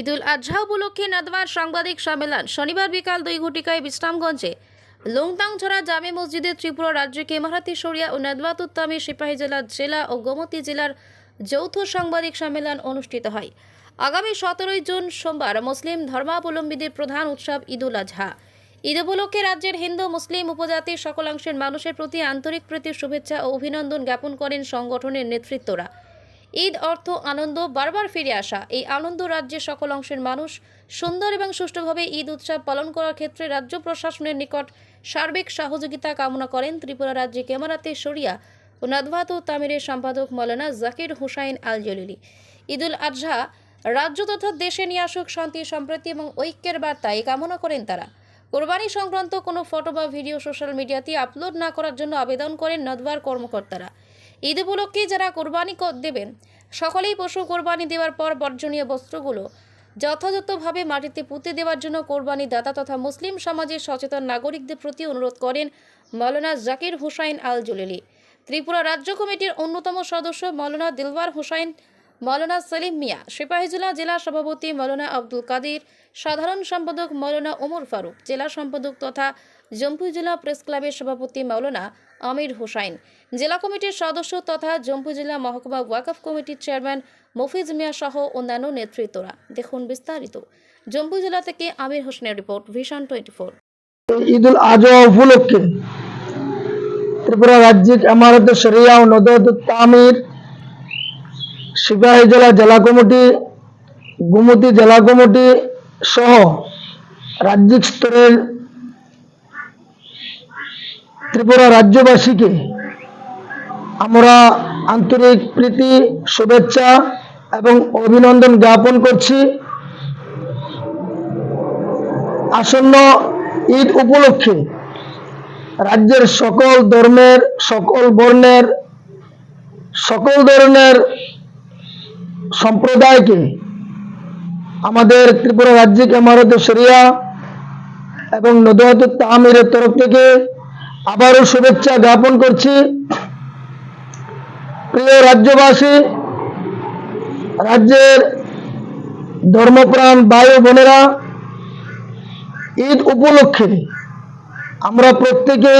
ঈদুল আজহা উপলক্ষে নাদওয়ার সাংবাদিক সম্মেলন। শনিবার বিকাল দুই ঘটিকায় বিশ্রামগঞ্জে। লংতাংছড়া জামে মসজিদে ত্রিপুরা রাজ্যকে মারাতি সরিয়া ও নাদওয়াত সিপাহী জেলার জেলা ও গোমতী জেলার যৌথ সাংবাদিক সম্মেলন অনুষ্ঠিত হয়। আগামী সতেরোই জুন সোমবার মুসলিম ধর্মাবলম্বীদের প্রধান উৎসব ঈদুল আজহা। ঈদ উপলক্ষে রাজ্যের হিন্দু, মুসলিম উপজাতির সকলাংশের মানুষের প্রতি আন্তরিক প্রীতি শুভেচ্ছা ও অভিনন্দন জ্ঞাপন করেন সংগঠনের নেতৃত্বরা। ঈদ, অর্থ, আনন্দ, বারবার ফিরে আসা। এই আনন্দ রাজ্যের সকল অংশের মানুষ সুন্দর এবং সুষ্ঠুভাবে ঈদ উৎসব পালন করার ক্ষেত্রে রাজ্য প্রশাসনের নিকট সার্বিক সহযোগিতা কামনা করেন ত্রিপুরা রাজ্যে কেমারাতে সরিয়া ও নাদভাত তামিরের সম্পাদক মৌলানা জাকির হুসাইন আল জলিলি ঈদুল আজহা রাজ্য তথা দেশে নিয়ে আসুক শান্তি, সম্প্রীতি এবং ঐক্যের বার্তা এই কামনা করেন তারা। কোরবানি সংক্রান্ত কোনো ফটো বা ভিডিও সোশ্যাল মিডিয়াতে আপলোড না করার জন্য আবেদন করেন নদবার কর্মকর্তারা। ঈদ উপলক্ষে যারা কোরবানি দেবেন সকলেই পশু কোরবানি দেওয়ার পর বর্জনীয় বস্ত্রগুলো যথাযথভাবে মাটিতে পুঁতে দেওয়ার জন্য কোরবানি দাতা তথা মুসলিম সমাজের সচেতন নাগরিকদের প্রতি অনুরোধ করেন মৌলানা জাকির হুসাইন আল জলিলি ত্রিপুরা রাজ্য কমিটির অন্যতম সদস্য মৌলানা দিলওয়ার হুসাইন, মৌলানা সেলিম মিয়া, সিপাহীজলা জেলা সভাপতি মৌলানা আব্দুল কাদির, সাধারণ সম্পাদক মৌলানা ওমর ফারুক, জেলা সম্পাদক তথা জম্পু জেলা প্রেস ক্লাবের সভাপতি মৌলানা আমির হোসাইন। জেলা কমিটির সদস্য তথা জম্পু জেলা মহকুমা ওয়াকফ কমিটির চেয়ারম্যান মফিজ মিয়া সহ অন্যান্য নেতৃত্বরা। দেখুন বিস্তারিত। জম্পু জেলা থেকে আমির হোসেনের report, vision twenty four. Eidul Azha উপলক্ষে ত্রিপুরা রাজ্যিক আমারত শরিয়া ও নদত তামির সিপাহী জেলা জেলা কমিটি, গুমতি জেলা কমিটি সহ রাজ্যিক স্তরের ত্রিপুরা রাজ্যবাসীকে আমরা আন্তরিক প্রীতি, শুভেচ্ছা এবং অভিনন্দন জ্ঞাপন করছি। আসন্ন ঈদ উপলক্ষে রাজ্যের সকল ধর্মের, সকল বর্ণের, সকল ধরনের সম্প্রদায়কে আমাদের ত্রিপুরা রাজ্যিক আমারত শরিয়া এবং নদওয়াত তাহমিরের তরফ থেকে আবারও শুভেচ্ছা জ্ঞাপন করছি। প্রিয় রাজ্যবাসী, রাজ্যের ধর্মপ্রাণ ও বোনেরা, ঈদ উপলক্ষে আমরা প্রত্যেকে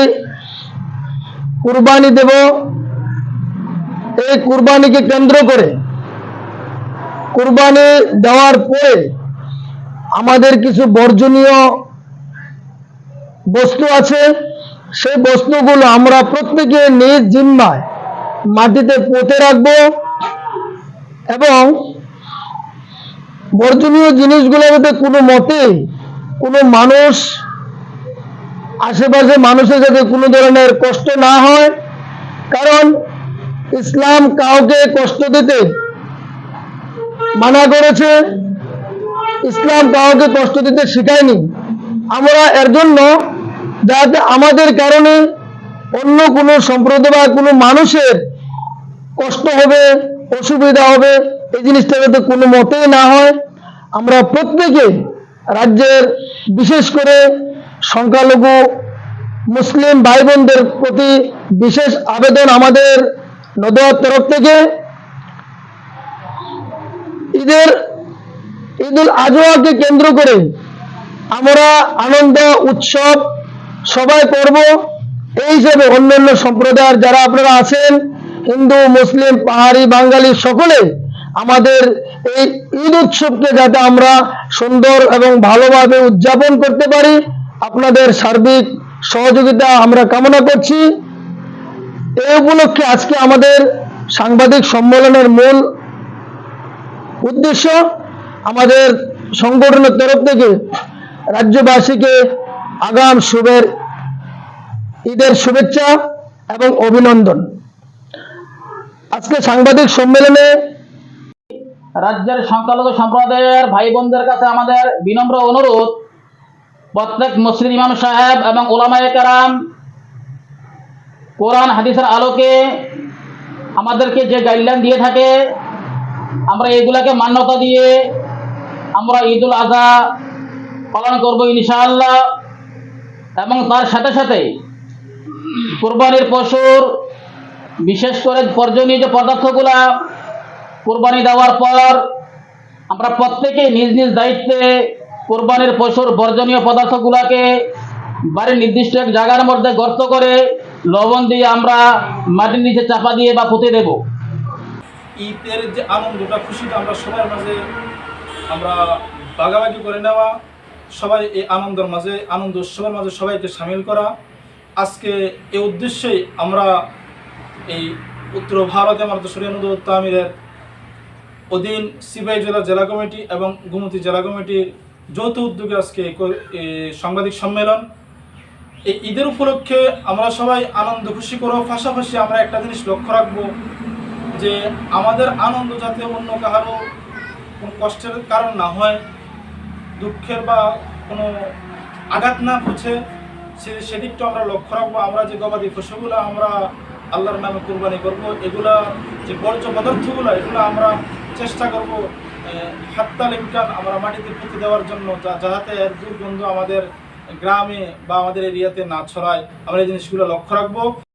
কুরবানি দেব। এই কুরবানিকে কেন্দ্র করে কুরবানি দেওয়ার পরে আমাদের কিছু বর্জনীয় বস্তু আছে। সেই বস্তুগুলো আমরা প্রত্যেকে নিজ জিম্মায় মাটিতে পুঁতে রাখব এবং বর্জনীয় জিনিসগুলো যাতে কোনো মতেই কোনো মানুষ আশেপাশে মানুষের যাতে কোনো ধরনের কষ্ট না হয়। কারণ ইসলাম কাউকে কষ্ট দিতে মানা করেছে। ইসলাম কাউকে কষ্ট দিতে শেখায়নি। আমরা এর জন্য যাতে আমাদের কারণে অন্য কোনো সম্প্রদায় বা কোনো মানুষের কষ্ট হবে, অসুবিধা হবে, এই জিনিসটা যাতে কোনো মতেই না হয়। আমরা প্রত্যেকে রাজ্যের বিশেষ করে সংখ্যালঘু, মুসলিম ভাই বোনদের প্রতি বিশেষ আবেদন আমাদের নদওয়ার তরফ থেকে। ঈদের, ঈদুল আজহাকে কেন্দ্র করে আমরা আনন্দ, উৎসব সবাই করব এই হিসেবে অন্যান্য সম্প্রদায়ের যারা আপনারা আছেন, হিন্দু, মুসলিম, পাহাড়ি, বাঙালি, সকলে, আমাদের এই ঈদ উৎসবকে যাতে আমরা সুন্দর এবং ভালোভাবে উদযাপন করতে পারি, আপনাদের সার্বিক সহযোগিতা আমরা কামনা করছি। এই উপলক্ষে আজকে আমাদের সাংবাদিক সম্মেলনের মূল উদ্দেশ্য আমাদের সংগঠনের তরফ থেকে রাজ্যবাসীকে আগাম শুভের ঈদের শুভেচ্ছা এবং অভিনন্দন। আজকে সাংবাদিক সম্মেলনে রাজ্যের সংখ্যালঘু সম্প্রদায়ের ভাই বোনদের কাছে আমাদের বিনম্র অনুরোধ, প্রত্যেক মুসলিম ইমাম সাহেব এবং ওলামায়ে কারাম, কোরআন হাদিসের আলোকে আমাদেরকে যে গাইডলাইন দিয়ে থাকে, আমরা এগুলাকে মান্যতা দিয়ে আমরা ঈদুল আজহা পালন করব ইনশাআল্লাহ এবং তার সাথে সাথে কোরবানির পশুর, বিশেষ করে বর্জনীয় যে পদার্থগুলা কোরবানি দেওয়ার পর, আমরা প্রত্যেকে নিজ নিজ দায়িত্বে কোরবানির পশুর বর্জনীয় পদার্থগুলোকে বাড়ির নির্দিষ্ট এক জায়গার মধ্যে গর্ত করে লবণ দিয়ে আমরা মাটির নিচে চাপা দিয়ে বা পুঁতে দেব। ঈদের যে আনন্দটা, খুশিটা আমরা সবার মাঝে আমরা ভাগাভাগি করে নেওয়া, সবাই এই আনন্দের মাঝে, আনন্দ উৎসবের মাঝে সবাইকে সামিল করা। আজকে এই উদ্দেশ্যেই আমরা এই উত্তর ভারতে আমাদের সরিয়ানুদ তামিরের অধীন সিপাহী জেলা জেলা কমিটি এবং গুমতি জেলা কমিটির যৌথ উদ্যোগে আজকে সাংবাদিক সম্মেলন। এই ঈদের উপলক্ষে আমরা সবাই আনন্দ, খুশি করো পাশাপাশি আমরা একটা জিনিস লক্ষ্য রাখব যে আমাদের আনন্দ যাতে অন্য কাহারও কোনো কষ্টের কারণ না হয়, দুঃখের বা কোনো আঘাত না পৌঁছে সে সেদিকটা আমরা লক্ষ্য রাখব। আমরা যে গবাদি পশুগুলো আমরা আল্লাহর নামে কোরবানি করব, এগুলা যে বর্জ্য পদার্থগুলো, এগুলো আমরা চেষ্টা করব হাততাল ইমকান আমরা মাটিতে পুঁতে দেওয়ার জন্য, যা- যাতে এর দুর্গন্ধ আমাদের গ্রামে বা আমাদের এরিয়াতে না ছড়ায়। আমরা এই জিনিসগুলো লক্ষ্য রাখব।